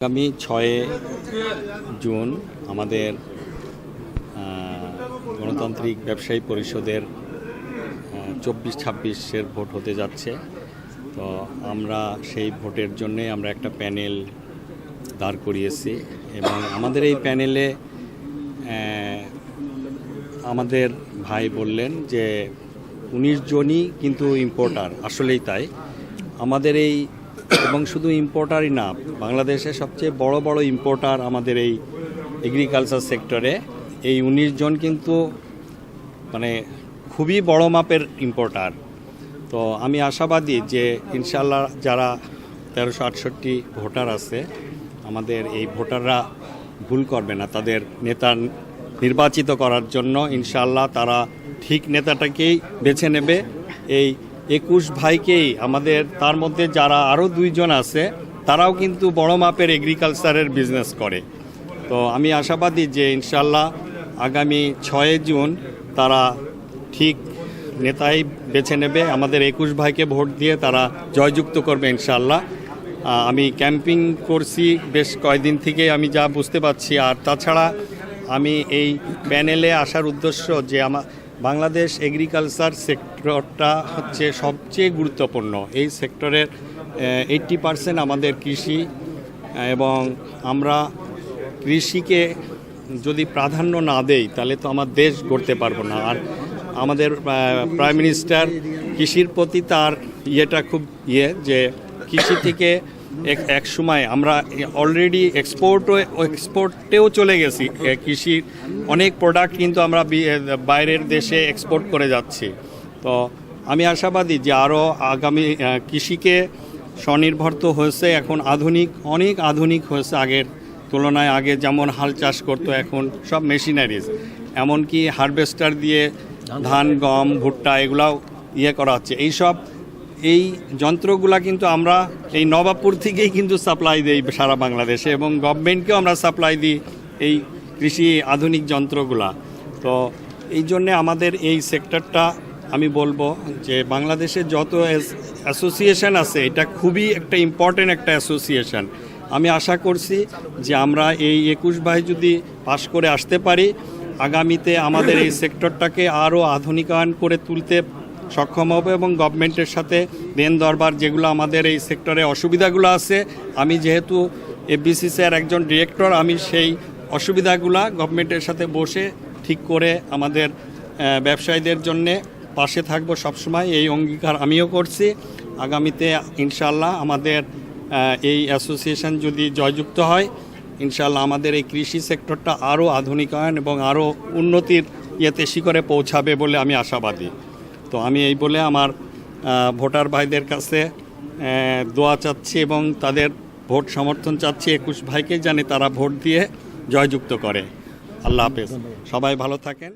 আগামী ছয় জুন আমাদের গণতান্ত্রিক ব্যবসায়ী পরিষদের চব্বিশ ছাব্বিশের ভোট হতে যাচ্ছে। তো আমরা সেই ভোটের জন্যে আমরা একটা প্যানেল দাঁড় করিয়েছি এবং আমাদের এই প্যানেলে আমাদের ভাই বললেন যে উনিশ জনই কিন্তু ইম্পোর্টার আসলেই তাই। আমাদের এই এবং শুধু ইম্পোর্টারই না, বাংলাদেশের সবচেয়ে বড় বড় ইম্পোর্টার আমাদের এই এগ্রিকালচার সেক্টরে এই উনিশ জন কিন্তু মানে খুবই বড় মাপের ইম্পোর্টার তো আমি আশাবাদী যে ইনশাল্লাহ যারা তেরোশো আটষট্টি ভোটার আছে, আমাদের এই ভোটাররা ভুল করবে না। তাদের নেতা নির্বাচিত করার জন্য ইনশাল্লাহ তারা ঠিক নেতাটাকেই বেছে নেবে এই একুশ ভাইকেই আমাদের, তার মধ্যে যারা আরও দুইজন আছে, তারাও কিন্তু বড় মাপের এগ্রিকালচারের বিজনেস করে। তো আমি আশাবাদী যে ইনশাল্লাহ আগামী ছয় জুন তারা ঠিক নেতাই বেছে নেবে, আমাদের একুশ ভাইকে ভোট দিয়ে তারা জয়যুক্ত করবে ইনশাল্লাহ আমি ক্যাম্পিং করছি বেশ কয়েকদিন থেকে, আমি যা বুঝতে পারছি। আর তাছাড়া আমি এই প্যানেলে আসার উদ্দেশ্য যে আমার বাংলাদেশ এগ্রিকালচার সেক্টরটা হচ্ছে সবচেয়ে গুরুত্বপূর্ণ। এই সেক্টরের এইট্টি পার্সেন্ট আমাদের কৃষি এবং আমরা কৃষিকে যদি প্রাধান্য না দেই, তাহলে তো আমার দেশ গড়তে পারব না। আর আমাদের প্রাইম মিনিস্টার কৃষির প্রতি তার ইয়েটা খুব ইয়ে যে কৃষি থেকে এক এক সময় আমরা অলরেডি এক্সপোর্টও এক্সপোর্টেও চলে গেছি। কৃষির অনেক প্রোডাক্ট কিন্তু আমরা বাইরের দেশে এক্সপোর্ট করে যাচ্ছি। তো আমি আশাবাদী যে আরও আগামী কৃষিকে স্বনির্ভর তো হয়েছে, এখন আধুনিক, অনেক আধুনিক হয়েছে আগের তুলনায়। আগে যেমন হাল চাষ করতো, এখন সব মেশিনারিজ এমনকি হারভেস্টার দিয়ে ধান, গম, ভুট্টা এগুলাও ইয়ে করা হচ্ছে। এইসব এই যন্ত্রগুলা কিন্তু আমরা এই নবাবপুর থেকেই কিন্তু সাপ্লাই দিই সারা বাংলাদেশে এবং গভর্নমেন্টকেও আমরা সাপ্লাই দিই এই কৃষি আধুনিক যন্ত্রগুলা। তো এই জন্যে আমাদের এই সেক্টরটা আমি বলব যে বাংলাদেশে যত অ্যাসোসিয়েশন আছে, এটা খুবই একটা ইম্পর্টেন্ট একটা অ্যাসোসিয়েশন আমি আশা করছি যে আমরা এই একুশ ভাই যদি পাশ করে আসতে পারি, আগামীতে আমাদের এই সেক্টরটাকে আরও আধুনিকায়ন করে তুলতে সক্ষম হবে এবং গভর্নমেন্টের সাথে দেন দরবার যেগুলো আমাদের এই সেক্টরে অসুবিধাগুলো আছে। আমি যেহেতু এফবিসিসির একজন ডিরেক্টর আমি সেই অসুবিধাগুলা গভর্নমেন্টের সাথে বসে ঠিক করে আমাদের ব্যবসায়ীদের জন্যে পাশে থাকব সবসময়। এই অঙ্গীকার আমিও করছি। আগামীতে ইনশাল্লাহ আমাদের এই অ্যাসোসিয়েশন যদি জয়যুক্ত হয় ইনশাল্লাহ আমাদের এই কৃষি সেক্টরটা আরও আধুনিকায়ন এবং আরও উন্নতির ইয়েতে শিখরে পৌঁছাবে বলে আমি আশাবাদী। তো আমি এই বলে আমার ভোটার ভাইদের কাছে দোয়া চাচ্ছি এবং তাদের ভোট সমর্থন চাচ্ছি। একুশ ভাইকে জানে তারা ভোট দিয়ে জয়যুক্ত করে। আল্লাহ হাফেজ। সবাই ভালো থাকেন।